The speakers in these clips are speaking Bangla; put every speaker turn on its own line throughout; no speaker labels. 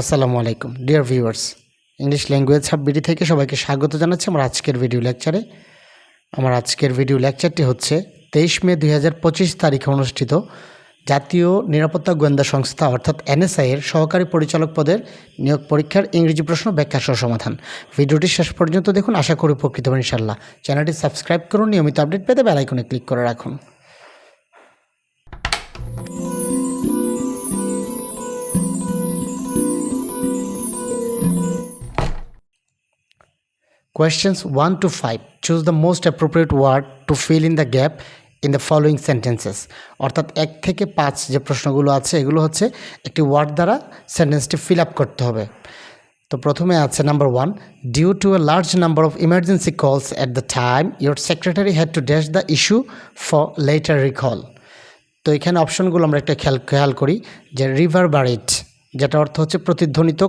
আসসালামু আলাইকুম। ডিয়ার ভিউয়ার্স ইংলিশ ল্যাঙ্গুয়েজ সাববিডি থেকে সবাইকে স্বাগত জানাচ্ছি আমার আজকের ভিডিও লেকচারে আমার আজকের ভিডিও লেকচারটি হচ্ছে তেইশ মে দুই হাজার পঁচিশ তারিখে অনুষ্ঠিত জাতীয় নিরাপত্তা গোয়েন্দা সংস্থা অর্থাৎ এনএসআই এর সহকারী পরিচালক পদের নিয়োগ পরীক্ষার ইংরেজি প্রশ্ন ব্যাখ্যা সহ সমাধান। ভিডিওটি শেষ পর্যন্ত দেখুন, আশা করি উপকৃত হবেন ইনশাল্লাহ চ্যানেলটি সাবস্ক্রাইব করুন, নিয়মিত আপডেট পেতে বেল আইকনে ক্লিক করে রাখুন। Questions 1 to 5. Choose the most appropriate word to fill in the gap in the following sentences. অর্থাৎ এক থেকে পাঁচ যে প্রশ্নগুলো আছে, এগুলো হচ্ছে একটি ওয়ার্ড দ্বারা সেন্টেন্সটি ফিল আপ করতে হবে তো প্রথমে আছে number one due to a large number of emergency calls at the time your secretary had to dash the issue for later recall তো এখানে অপশনগুলো আমরা একটা খেয়াল খেয়াল করি যে রিভার রিভারবারেট যেটা অর্থ হচ্ছে প্রতিধ্বনিত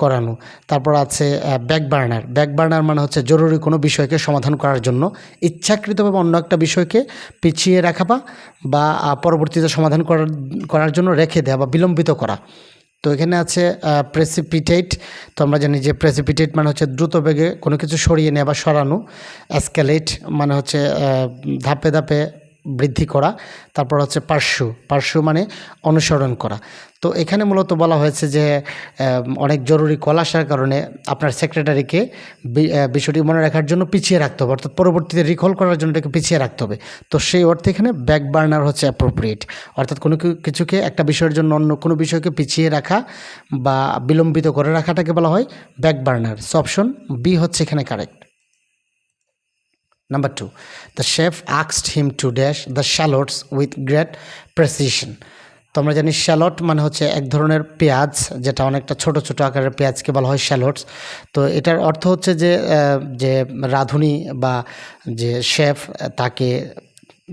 করানো। তারপর আছে ব্যাক বার্নার ব্যাক বার্নার মানে হচ্ছে জরুরি কোনো বিষয়কে সমাধান করার জন্য ইচ্ছাকৃতভাবে অন্য একটা বিষয়কে পিছিয়ে রাখা বা বা পরবর্তীতে সমাধান করার করার জন্য রেখে দেওয়া বা বিলম্বিত করা। তো এখানে আছে প্রেসিপিটেট তো আমরা জানি যে প্রেসিপিটেট মানে হচ্ছে দ্রুত বেগে কোনো কিছু সরিয়ে নেওয়া বা সরানো। অ্যাসকেলেট মানে হচ্ছে ধাপে ধাপে বৃদ্ধি করা, তারপর হচ্ছে পার্শ্ব পার্শ্ব মানে অনুসরণ করা। তো এখানে মূলত বলা হয়েছে যে অনেক জরুরি কল আসার কারণে আপনার সেক্রেটারিকে বিষয়টি মনে রাখার জন্য পিছিয়ে রাখতে হবে, অর্থাৎ পরবর্তীতে রিকল করার জন্য এটাকে পিছিয়ে রাখতে হবে। তো সেই অর্থে এখানে ব্যাক বার্নার হচ্ছে অ্যাপ্রোপ্রিয়েট অর্থাৎ কোনো কিছুকে একটা বিষয়ের জন্য অন্য কোনো বিষয়কে পিছিয়ে রাখা বা বিলম্বিত করে রাখাটাকে বলা হয় back burner so option B হচ্ছে এখানে correct Number two, the chef asked him to dash the shallots with great precision. তো আমরা জানি শ্যালট মানে হচ্ছে এক ধরনের পেঁয়াজ যেটা অনেকটা ছোট ছোট আকারের পেঁয়াজকে বলা হয় শ্যালটস তো এটার অর্থ হচ্ছে যে যে রাঁধুনি বা যে শেফ তাকে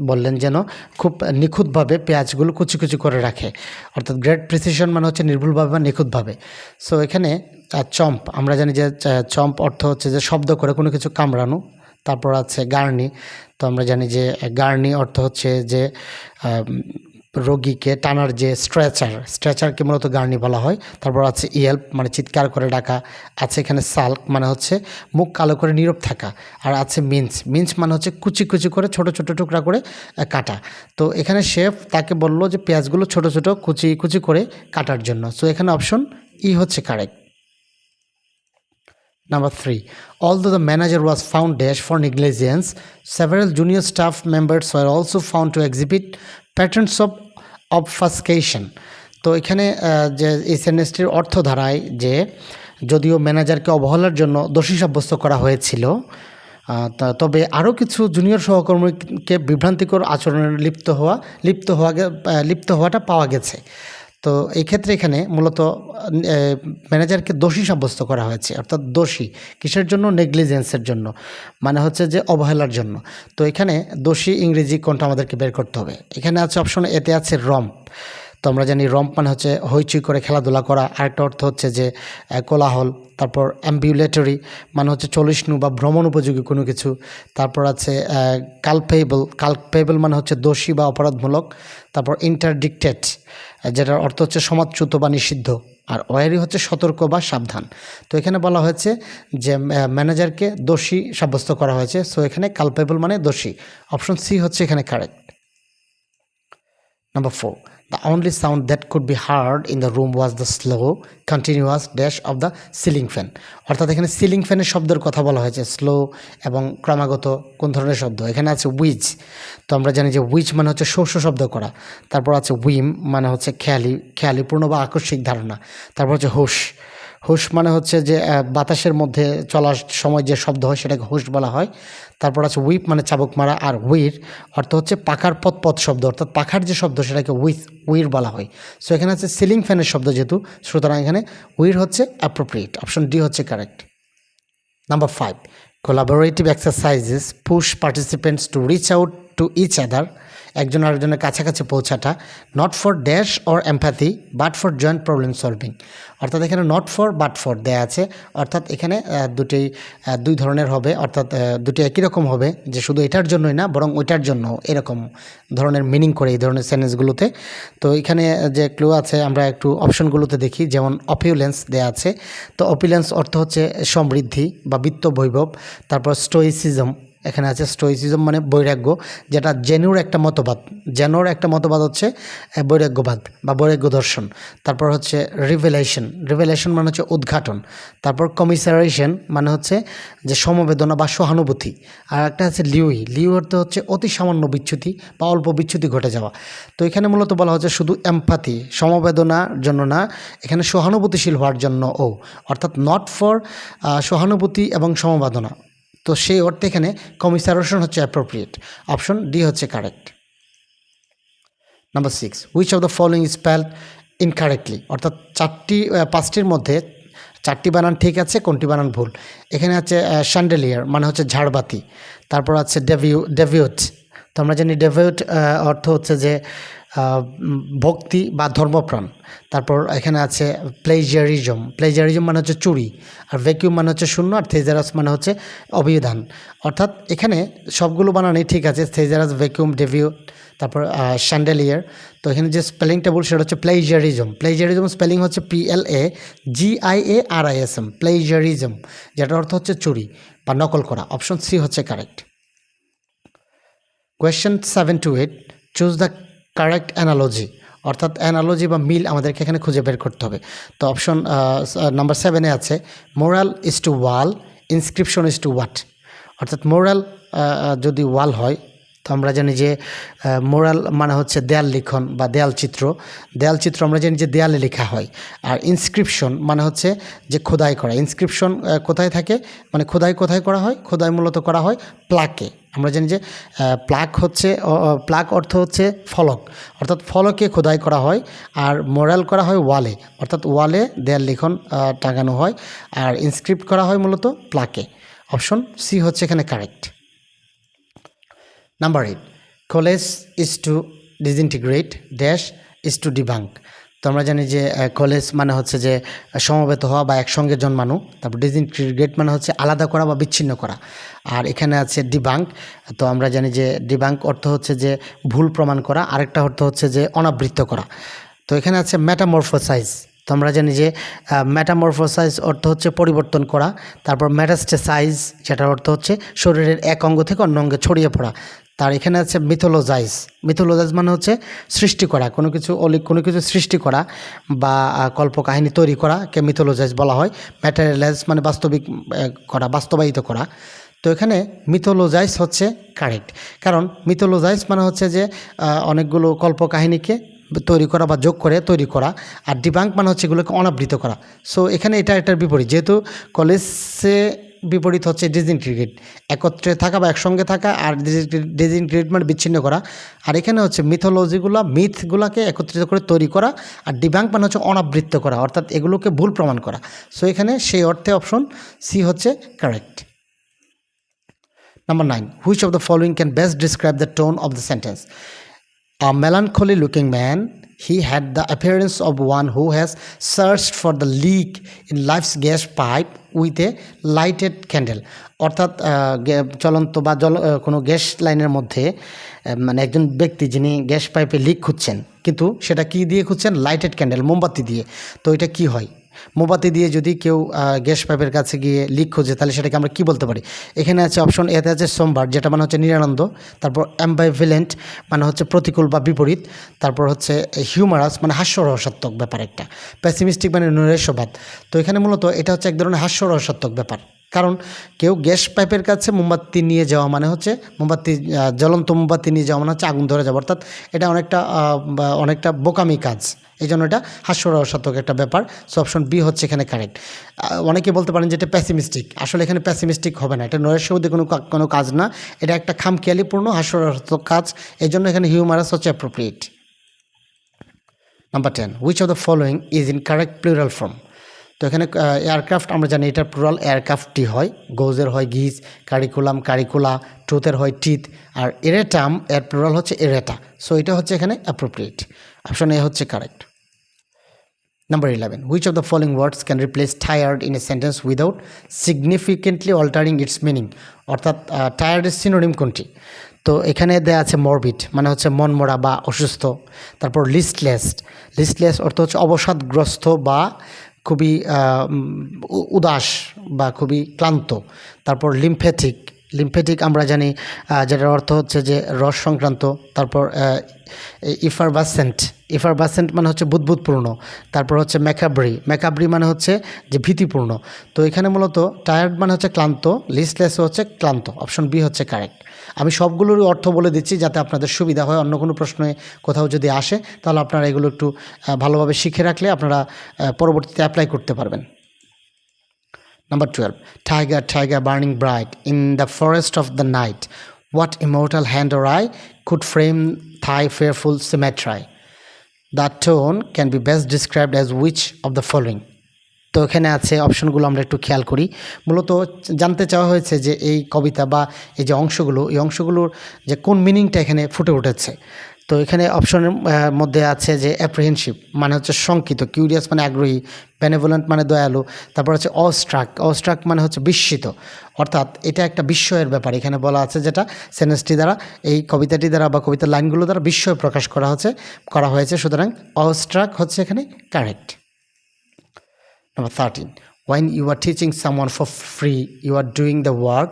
বললেন যেন খুব নিখুঁতভাবে পেঁয়াজগুলো কুচি কুচি করে রাখে। অর্থাৎ গ্রেট প্রিসিশন মানে হচ্ছে নির্ভুলভাবে বা নিখুঁতভাবে। সো এখানে চম্প আমরা জানি যে চম্প অর্থ হচ্ছে যে শব্দ করে কোনো কিছু কামড়ানো। তারপর আছে গার্নি। তো আমরা জানি যে, গার্নি অর্থ হচ্ছে যে রোগীকে টানার যে স্ট্রেচার, স্ট্রেচারকে মূলত গার্নি বলা হয়। তারপর আছে ইয়েল্প মানে চিৎকার করে ডাকা। আছে এখানে সাল্ক মানে হচ্ছে মুখ কালো করে নীরব থাকা। আর আছে মিন্স। মিন্স মানে হচ্ছে কুচি কুচি করে ছোট ছোট টুকরা করে কাটা। তো এখানে শেফ তাকে বলল যে, পেঁয়াজগুলো ছোট ছোট কুচি কুচি করে কাটার জন্য। সো এখানে অপশন ই হচ্ছে correct. Number three, although the manager was found dash for negligence, several junior staff members were also found to exhibit patterns of obfuscation. তো এখানে যে এই সেন্টেন্সটির অর্থ ধারায় যে যদিও ম্যানেজারকে অবহেলার জন্য দোষী সাব্যস্ত করা হয়েছিল তবে আরও কিছু জুনিয়র সহকর্মীকে বিভ্রান্তিকর আচরণে লিপ্ত হওয়া লিপ্ত হওয়া লিপ্ত হওয়াটা পাওয়া গেছে তো এই ক্ষেত্রে এখানে মূলত ম্যানেজারকে দোষী সাব্যস্ত করা হয়েছে, অর্থাৎ দোষী, কিসের জন্য? নেগলিজেন্সের জন্য মানে হচ্ছে যে অবহেলার জন্য। তো এখানে দোষী ইংরেজি কোনটা আমাদেরকে বের করতে হবে? এখানে আছে অপশন এতে আছে রম্প। তো আমরা জানি রম্প মানে হচ্ছে হইচই করে খেলাধুলা করা। আরেকটা অর্থ হচ্ছে যে কোলাহল তারপর অ্যাম্বিউলেটরি মানে হচ্ছে চলিষ্ণু বা ভ্রমণ উপযোগী কোনো কিছু। তারপর আছে কালপেবল কালপেবল মানে হচ্ছে দোষী বা অপরাধমূলক। তারপর ইন্টারডিক্টেড যেটার অর্থ হচ্ছে সমাজচ্যুত বা নিষিদ্ধ। আর ওয়ারি হচ্ছে সতর্ক বা সাবধান। তো এখানে বলা হয়েছে যে ম্যানেজারকে দোষী সাব্যস্ত করা হয়েছে। সো এখানে কালপেবল মানে দোষী। অপশন সি হচ্ছে এখানে correct Number four, the only sound that could be heard in the room was the slow, continuous dash of the ceiling fan. অর্থাৎ এখানে সিলিং ফ্যানের শব্দের কথা বলা হয়েছে। স্লো এবং ক্রমাগত কোন ধরনের শব্দ? এখানে আছে উইচ তো আমরা জানি যে উইচ মানে হচ্ছে শস্য শব্দ করা। তারপর আছে উইম মানে হচ্ছে খেয়ালি খেয়ালিপূর্ণ বা আকস্মিক ধারণা। তারপর হচ্ছে হুশ। হুশ মানে হচ্ছে যে বাতাসের মধ্যে চলার সময় যে শব্দ হয় সেটাকে হুশ বলা হয়। তারপর আছে উইপ মানে চাবুক মারা আর উইর অর্থ হচ্ছে পাখার পথ পথ শব্দ। অর্থাৎ পাখার যে শব্দ সেটাকে উইথ উইর বলা হয়। সো এখানে আছে সিলিং ফ্যানের শব্দ যেহেতু, সুতরাং এখানে উইর হচ্ছে অ্যাপ্রোপ্রিয়েট অপশন ডি হচ্ছে correct number five collaborative exercises push participants to reach out to each other একজন আরেকজনের কাছাকাছি পৌঁছাটা not for dash or empathy but for joint problem solving অর্থাৎ এখানে নট ফর বাট ফর দেয়া আছে। অর্থাৎ এখানে দুটি দুই ধরনের হবে। অর্থাৎ দুটি একই রকম হবে, যে শুধু এটার জন্যই না, বরং ওইটার জন্য এরকম ধরনের মিনিং করে এই ধরনের সেন্টেন্সগুলোতে তো এখানে যে ক্লু আছে, আমরা একটু অপশনগুলোতে দেখি। যেমন অপিউলেন্স দেয়া আছে। তো অপিউলেন্স অর্থ হচ্ছে সমৃদ্ধি বা বিত্ত বৈভব। তারপর স্টোইসিজম এখানে আছে স্টোইসিজম মানে বৈরাগ্য, যেটা জেনুর একটা মতবাদ। জেনোর একটা মতবাদ হচ্ছে বৈরাগ্যবাদ বা বৈরাগ্য দর্শন। তারপর হচ্ছে রিভেলেশন রিভেলেশন মানে হচ্ছে উদ্ঘাটন। তারপর কমিসারেশন মানে হচ্ছে যে সমবেদনা বা সহানুভূতি। আর একটা আছে লিউই। লিউ অর্থ হচ্ছে অতি সামান্য বিচ্যুতি বা অল্প বিচ্যুতি ঘটে যাওয়া। তো এখানে মূলত বলা হচ্ছে শুধু এমপাথি সমবেদনার জন্য না, এখানে সহানুভূতিশীল হওয়ার জন্য ও। অর্থাৎ নট ফর সহানুভূতি এবং সমবেদনা। তো সেই অর্থে এখানে কমিসারেশন হচ্ছে অ্যাপ্রোপ্রিয়েট অপশন ডি হচ্ছে correct number six which of the following spell incorrectly অর্থাৎ চারটি পাঁচটির মধ্যে চারটি বানান ঠিক আছে, কোনটি বানান ভুল? এখানে আছে শ্যান্ডেলিয়ার মানে হচ্ছে ঝাড়বাতি। তারপর আছে ডেভিউ ডেভিউট তো আমরা জানি ডেভিউট অর্থ হচ্ছে যে ভক্তি বা ধর্মপ্রাণ। তারপর এখানে আছে প্লেজারিজম প্লেজারিজম মানে হচ্ছে চুরি, আর ভ্যাকিউম মানে হচ্ছে শূন্য, আর থেজারাস মানে হচ্ছে অভিধান। অর্থাৎ এখানে সবগুলো বানানই ঠিক আছে থেজারাস ভ্যাকিউম ডেভিউ তারপর শ্যান্ডেলিয়ার তো এখানে যে স্পেলিং টেবল সেটা হচ্ছে প্লেজারিজম প্লেজারিজম স্পেলিং হচ্ছে P L A G I A R I S M plagiarism যেটার অর্থ হচ্ছে চুরি বা নকল করা। অপশন সি হচ্ছে correct question seven to eight choose the correct analogy অর্থাৎ অ্যানালজি বা মিল আমাদেরকে এখানে খুঁজে বের করতে হবে। তো অপশন নাম্বার সেভেনে আছে moral is to wall inscription is to what অর্থাৎ মোরাল যদি ওয়াল হয়, তো আমরা জানি যে মোরাল মানে হচ্ছে দেয়াল লিখন বা দেয়াল চিত্র। দেয়াল চিত্র আমরা জানি যে দেয়ালে লেখা হয়। আর ইনস্ক্রিপশন মানে হচ্ছে যে খোদাই করা। ইনস্ক্রিপশন কোথায় থাকে? মানে খোদাই কোথায় করা হয়? খোদাই মূলত করা হয় প্লাকে। আমরা জানি যে প্লাক হচ্ছে প্লাক অর্থ হচ্ছে ফলক। অর্থাৎ ফলকে খোদাই করা হয় আর মোরাল করা হয় ওয়ালে। অর্থাৎ ওয়ালে দেয়াল লিখন টাঙানো হয় আর ইনস্ক্রিপ্ট করা হয় মূলত প্লাকে। অপশন সি হচ্ছে এখানে correct number eight college is to disintegrate dash is to debunk তো আমরা জানি যে কলেজ মানে হচ্ছে যে, সমবেত হওয়া বা একসঙ্গে জন্মানো, তারপর ডিসইন্টিগ্রেট মানে হচ্ছে আলাদা করা বা বিচ্ছিন্ন করা। আর এখানে আছে ডিবাঙ্ক তো আমরা জানি যে ডিবাঙ্ক অর্থ হচ্ছে যে, ভুল প্রমাণ করা, আরেকটা অর্থ হচ্ছে যে, অনাবৃত্ত করা। তো এখানে আছে ম্যাটামরফোসাইজ তো আমরা জানি যে ম্যাটামরফোসাইজ অর্থ হচ্ছে পরিবর্তন করা, তারপর ম্যাটাস্টেসাইজ যেটার অর্থ হচ্ছে শরীরের এক অঙ্গ থেকে অন্য অঙ্গে ছড়িয়ে পড়া। তার এখানে আছে মিথোলোজাইজ মিথোলোজাইজ মানে হচ্ছে সৃষ্টি করা, কোনো কিছু অলি, কোনো কিছু সৃষ্টি করা বা কল্পকাহিনী তৈরি করা, কে মিথোলোজাইজ বলা হয়। ম্যাটেরিয়ালাইজ মানে বাস্তবিক করা, বাস্তবায়িত করা। তো এখানে মিথোলোজাইজ হচ্ছে কারেক্ট কারণ মিথোলোজাইজ মানে হচ্ছে যে অনেকগুলো কল্পকাহিনীকে তৈরি করা বা যোগ করে তৈরি করা, আর ডিবাঙ্ক মানে হচ্ছে এগুলোকে অনাবৃত করা। সো এখানে এটা এটার বিপরীত। যেহেতু কলেজে বিপরীত হচ্ছে ডিসইন্টিগ্রেট একত্রে থাকা বা একসঙ্গে থাকা আর ডিসইন্টিগ্রেট মানে বিচ্ছিন্ন করা। আর এখানে হচ্ছে মিথোলজিগুলো মিথগুলোকে একত্রিত করে তৈরি করা আর ডিবাঙ্ক মানে হচ্ছে অনাবৃত্ত করা অর্থাৎ এগুলোকে ভুল প্রমাণ করা। সো এখানে সেই অর্থে অপশন সি হচ্ছে correct Number nine, which of the following can best describe the tone of the sentence? A melancholy looking man, he had the appearance of one who has searched for the leak in life's gas pipe with a lighted candle. অর্থাৎ চলন্ত বা জল কোনো গ্যাস লাইনের মধ্যে মানে একজন ব্যক্তি যিনি গ্যাস পাইপে লিক খুঁজছেন, কিন্তু সেটা কি দিয়ে খুঁজছেন? লাইটেড ক্যান্ডেল মোমবাতি দিয়ে। তো এটা কি হয়? মোমবাতি দিয়ে যদি কেউ গ্যাস পাইপের কাছে গিয়ে লিক খোঁজে, তাহলে সেটাকে আমরা কি বলতে পারি? এখানে আছে অপশন এতে আছে সোমবার, যেটা মানে হচ্ছে নিরানন্দ, তারপর অ্যাম্বাইভেলেন্ট মানে হচ্ছে প্রতিকূল বা বিপরীত, তারপর হচ্ছে হিউমারাস মানে হাস্যরহসাত্মক ব্যাপার একটা প্যাসিমিস্টিক মানে নৈরাস্যবাদ তো এখানে মূলত এটা হচ্ছে এক ধরনের হাস্যরহসাত্মক ব্যাপার। কারণ কেউ গ্যাস পাইপের কাছে মোমবাতি নিয়ে যাওয়া মানে হচ্ছে মোমবাতি জ্বলন্ত মোমবাতি নিয়ে যাওয়া মানে হচ্ছে আগুন ধরে যাওয়া। অর্থাৎ এটা অনেকটা অনেকটা বোকামি কাজ। এই জন্য এটা হাস্যরসাত্মক একটা ব্যাপার। সো অপশন বি হচ্ছে এখানে কারেক্ট। অনেকে বলতে পারেন যে এটা প্যাসিমিস্টিক আসলে এখানে প্যাসিমিস্টিক হবে না। এটা নৈরাশ্যবাদী কোনো কোনো কাজ না। এটা একটা খামখেয়ালিপূর্ণ, হাস্যরসাত্মক কাজ। এই জন্য এখানে হিউমারাস হচ্ছে appropriate number ten which of the following is incorrect plural form তো এখানে এয়ারক্রাফট আমরা জানি এটা প্লুরাল এয়ারক্রাফটটি হয়। গোজের হয় গিজ কারিকুলাম কারিকুলা ট্রুথের হয় টিথ আর এরেটাম এর প্লুরাল হচ্ছে এরেটা সো এটা হচ্ছে এখানে অ্যাপ্রোপ্রিয়েট অপশন এ হচ্ছে correct Number 11. Which of the following words can replace tired in a sentence without significantly altering its meaning? অর্থাৎ টায়ার্ড এর সিনোনিম কোনটি? তো এখানে দেয়া আছে মরবিট মানে হচ্ছে মনমরা বা অসুস্থ। তারপর লিস্টলেস লিস্টলেস অর্থ হচ্ছে অবসাদগ্রস্ত বা খুবই উদাস বা খুবই ক্লান্ত। তারপর লিম্ফেটিক লিম্ফেটিক আমরা জানি যেটার অর্থ হচ্ছে যে রস সংক্রান্ত, তারপর ইফারবাসেন্ট। ইফারবাসেন্ট মানে হচ্ছে বুদবুদপূর্ণ, তারপর হচ্ছে ম্যাকাব্রি। ম্যাকাব্রি মানে হচ্ছে যে ভীতিপূর্ণ। তো এখানে মূলত টায়ার্ড মানে হচ্ছে ক্লান্ত লিস্টলেস হচ্ছে ক্লান্ত অপশন বি হচ্ছে কারেক্ট আমি সবগুলোরই অর্থ বলে দিচ্ছি যাতে আপনাদের সুবিধা হয়, অন্য কোনো প্রশ্নে কোথাও যদি আসে, তাহলে আপনারা এগুলো একটু ভালোভাবে শিখে রাখলে আপনারা পরবর্তীতে অ্যাপ্লাই করতে পারবেন। Number 12. Tiger, tiger burning bright in the forest of the night. What immortal hand or eye could frame thy fearful symmetry? That tone can be best described as which of the following? তো এখানে আছে অপশনগুলো আমরা একটু খেয়াল করি মূলত জানতে চাওয়া হয়েছে যে এই কবিতা বা এই যে অংশগুলো এই অংশগুলোর যে কোন মিনিংটা এখানে ফুটে উঠেছে তো এখানে অপশনের মধ্যে আছে যে অ্যাপ্রিহেনশিভ মানে হচ্ছে শঙ্কিত কিউরিয়াস মানে আগ্রহী বেনেভোলেন্ট মানে দয়ালু, তারপর হচ্ছে অস্ট্রাক অস্ট্রাক মানে হচ্ছে বিস্মিত অর্থাৎ এটা একটা বিস্ময়ের ব্যাপার এখানে বলা আছে যেটা সেন্টেন্সটি দ্বারা, এই কবিতাটি দ্বারা বা কবিতার লাইনগুলো দ্বারা বিস্ময় প্রকাশ করা হচ্ছে, করা হয়েছে সুতরাং অস্ট্রাক হচ্ছে এখানে correct Number 13. When you are teaching someone for free you are doing the work.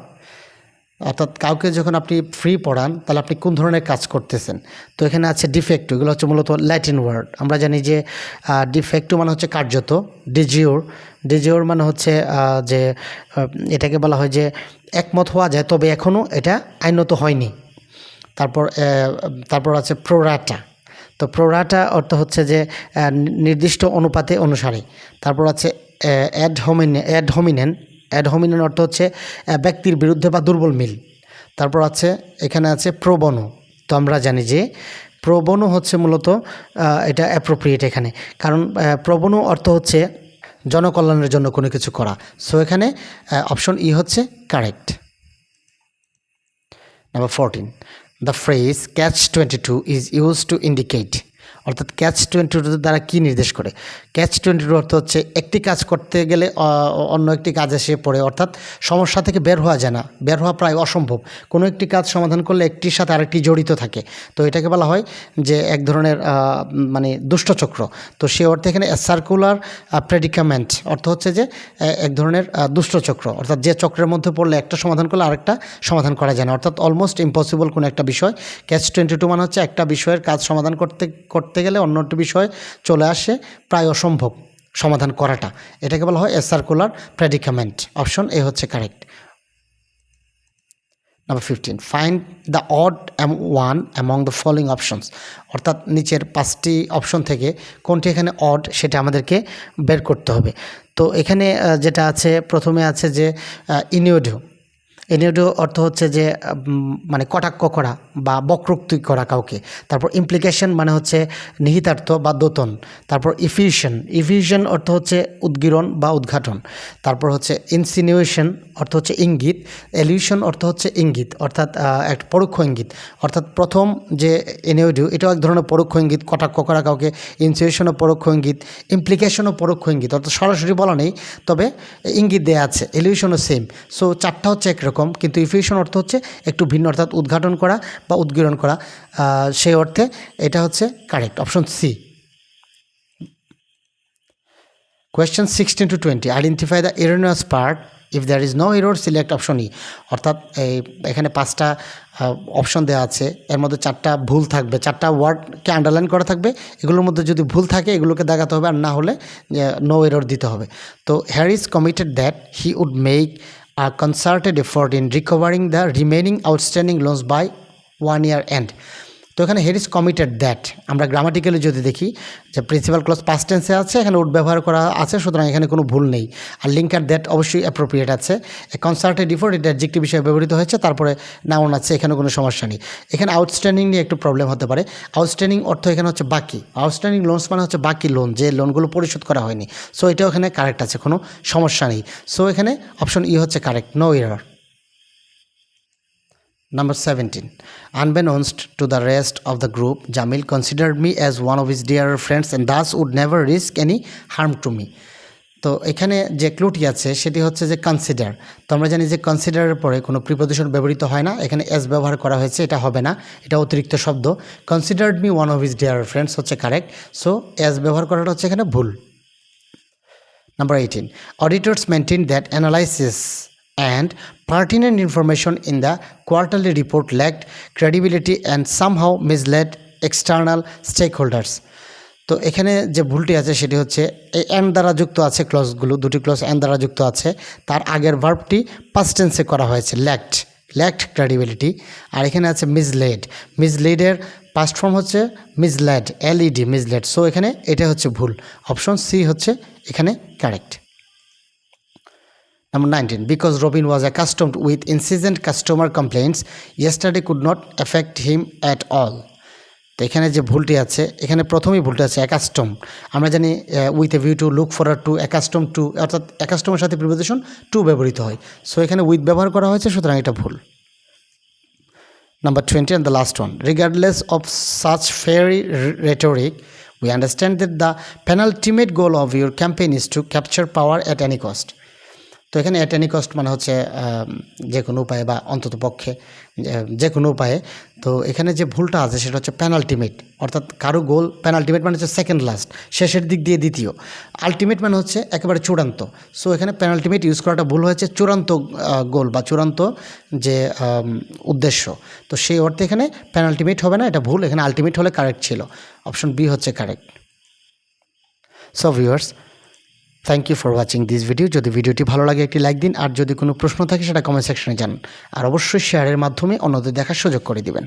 অর্থাৎ কাউকে যখন আপনি ফ্রি পড়ান, তাহলে আপনি কোন ধরনের কাজ করতেছেন? তো এখানে আছে ডিফেক্টিভ এগুলো হচ্ছে মূলত ল্যাটিন ওয়ার্ড আমরা জানি যে ডিফেক্টিভ মানে হচ্ছে কার্যত ডিজিওর ডিজিওর মানে হচ্ছে যে এটাকে বলা হয় যে, একমত হওয়া যায়, তবে এখনও এটা আইনত হয়নি। তারপর তারপর আছে প্রোরাটা তো প্রোরাটা অর্থ হচ্ছে যে নির্দিষ্ট অনুপাতে অনুসারে। তারপর আছে ad hominem ad hominem ad hominem অর্থ হচ্ছে ব্যক্তির বিরুদ্ধে বা দুর্বল মিল। তারপর আছে, এখানে আছে প্রবণ তো আমরা জানি যে প্রবণ হচ্ছে মূলত এটা অ্যাপ্রোপ্রিয়েট এখানে। কারণ প্রবণ অর্থ হচ্ছে জনকল্যাণের জন্য কোনো কিছু করা। সো এখানে অপশন ই হচ্ছে correct Number 14. The phrase catch 22 is used to indicate অর্থাৎ ক্যাচ টোয়েন্টি টু দ্বারা কী নির্দেশ করে? ক্যাচ টোয়েন্টি টু অর্থ হচ্ছে একটি কাজ করতে গেলে অন্য একটি কাজ এসে পড়ে। অর্থাৎ সমস্যা থেকে বের হওয়া যায় না। বের হওয়া প্রায় অসম্ভব। কোনো একটি কাজ সমাধান করলে একটির সাথে আরেকটি জড়িত থাকে। তো এটাকে বলা হয় যে এক ধরনের মানে দুষ্টচক্র তো সে অর্থে এখানে সার্কুলার প্রেডিকামেন্ট অর্থ হচ্ছে যে এক ধরনের দুষ্টচক্র অর্থাৎ যে চক্রের মধ্যে পড়লে একটা সমাধান করলে আরেকটা সমাধান করা যায় না। অর্থাৎ অলমোস্ট ইম্পসিবল কোনো একটা বিষয়। ক্যাচ টোয়েন্টি টু মানে হচ্ছে একটা বিষয়ের কাজ সমাধান করতে করতে গেলে অন্য একটি বিষয় চলে আসে প্রায় অসম্ভব সমাধান করাটা। এটাকে বলা হয় এ সার্কুলার প্রেডিকামেন্ট। অপশন এ হচ্ছে correct. Number fifteen, find the odd one among the following options. অর্থাৎ নিচের পাঁচটি অপশন থেকে কোনটি এখানে অড সেটা আমাদেরকে বের করতে হবে। তো এখানে যেটা আছে, প্রথমে আছে যে ইনিওডিও। ইনিওডিও অর্থ হচ্ছে যে মানে কটাক্ষ করা বা বক্রোক্তি করা কাউকে। তারপর ইমপ্লিকেশন মানে হচ্ছে নিহিতার্থ বা দোতন। তারপর ইফিউশন ইফিউশন অর্থ হচ্ছে উদ্গীরণ বা উদ্ঘাটন। তারপর হচ্ছে ইনসিনিউয়েশন অর্থ হচ্ছে ইঙ্গিত। এলিউশন অর্থ হচ্ছে ইঙ্গিত, অর্থাৎ একটা পরোক্ষ ইঙ্গিত। অর্থাৎ প্রথম যে এনিওডিও এটাও এক ধরনের পরোক্ষ ইঙ্গিত, কটাক্ষ করা কাউকে। ইনসিউশনও পরোক্ষ ইঙ্গিত ইমপ্লিকেশনও পরোক্ষ ইঙ্গিত। অর্থাৎ সরাসরি বলা নেই, তবে ইঙ্গিত দেয়া আছে এলিউশনও সেম সো চারটা হচ্ছে একরকম কিন্তু ইফিউশন অর্থ হচ্ছে একটু ভিন্ন অর্থাৎ উদ্ঘাটন করা বা উদ্গীরণ করা। সেই অর্থে এটা হচ্ছে correct option C question sixteen to twenty identify the erroneous part if there is no error select option E অর্থাৎ এই, এখানে পাঁচটা অপশন দেওয়া আছে। এর মধ্যে চারটা ভুল থাকবে, চারটা ওয়ার্ডকে আন্ডারলাইন করা থাকবে। এগুলোর মধ্যে যদি ভুল থাকে, এগুলোকে দেখাতে হবে। আর না হলে নো এরর দিতে হবে। তো Harris committed that he would make concerted effort in recovering the remaining outstanding loans by one year end তো এখানে ইজ কমিটেড দ্যাট আমরা গ্রামাটিক্যালি যদি দেখি, যে প্রিন্সিপাল ক্লজ পাস্ট টেন্সে আছে, এখানে উড ব্যবহার করা আছে, সুতরাং এখানে কোনো ভুল নেই। আর লিঙ্কার দ্যাট অবশ্যই অ্যাপ্রোপ্রিয়েট আছে। কনসার্টে ডিফোর্ট এটা অ্যাডজেক্টিভ হিসেবে ব্যবহৃত হয়েছে, তারপরে নাউন আছে, এখানে কোনো সমস্যা নেই। এখানে আউটস্ট্যান্ডিং নিয়ে একটু প্রবলেম হতে পারে। আউটস্ট্যান্ডিং অর্থ এখানে হচ্ছে বাকি। আউটস্ট্যান্ডিং লোনস মানে হচ্ছে বাকি লোন যে লোনগুলো পরিশোধ করা হয়নি। সো এটাও এখানে কারেক্ট আছে, কোনো সমস্যা নেই। সো এখানে অপশন ই হচ্ছে correct no error Number 17. Unbeknownst to the rest of the group, Jamil considered me as one of his dearer friends and thus would never risk any harm to me. তো এখানে যে ক্লুটি আছে সেটি হচ্ছে যে কনসিডার তো আমরা জানি যে কনসিডারের পরে কোনো প্রিপোজিশন ব্যবহৃত হয় না এখানে এস ব্যবহার করা হয়েছে এটা হবে না এটা অতিরিক্ত শব্দ considered me one of his dear friends হচ্ছে কারেক্ট সো এস ব্যবহার করাটা হচ্ছে এখানে ভুল Number 18. Auditors maintain that analysis and pertinent information in the quarterly report lacked credibility and somehow misled external stakeholders. তো এখানে যে ভুলটি আছে সেটি হচ্ছে, এই অ্যান দ্বারা যুক্ত আছে ক্লজগুলো দুটি ক্লজ অ্যান দ্বারা যুক্ত আছে, তার আগের ভার্বটি পাস্ট টেন্সে করা হয়েছে ল্যাক্ট ল্যাক্ট ক্রেডিবিলিটি আর এখানে আছে মিসলেড মিসলেডের পাস্ট ফর্ম হচ্ছে মিসলেড এলইডি মিসলেড সো এখানে এটা হচ্ছে ভুল। অপশন সি হচ্ছে এখানে correct Number 19, because Robin was accustomed with incessant customer complaints, yesterday could not affect him at all. তো এখানে যে ভুলটি আছে এখানে প্রথমেই ভুলটি আছে অ্যাকাস্টম আমরা জানি with a view to look for to accustom to অর্থাৎ অ্যাকাস্টমের সাথে প্রিপোজিশন টু ব্যবহৃত হয়। সো এখানে উইথ ব্যবহার করা হয়েছে সুতরাং এটা ভুল। Number twenty and the last one regardless of such fairy rhetoric we understand that the penultimate goal of your campaign is to capture power at any cost তো এখানে অ্যাট কস্ট মানে হচ্ছে যে কোনো উপায়ে বা অন্তত পক্ষে যে- যে কোনো উপায়ে। তো এখানে যে ভুলটা আছে সেটা হচ্ছে প্যানাল্টিমেট অর্থাৎ কারও গোল প্যানাল্টিমেট মানে হচ্ছে সেকেন্ড লাস্ট শেষের দিক দিয়ে দ্বিতীয়। আলটিমেট মানে হচ্ছে একেবারে চূড়ান্ত। সো এখানে প্যানাল্টিমেট ইউজ করাটা ভুল হয়েছে চূড়ান্ত গোল বা চূড়ান্ত যে উদ্দেশ্য। তো সেই অর্থে এখানে প্যানাল্টিমেট হবে না, এটা ভুল। এখানে আলটিমেট হলে কারেক্ট ছিল। অপশন বি হচ্ছে correct so viewers thank you for watching this video যদি ভিডিওটি ভালো লাগে, একটি লাইক দিন। আর যদি কোনো প্রশ্ন থাকে, সেটা কমেন্ট সেকশনে যান। আর অবশ্যই শেয়ারের মাধ্যমে অন্যদের দেখার সুযোগ করে দিবেন।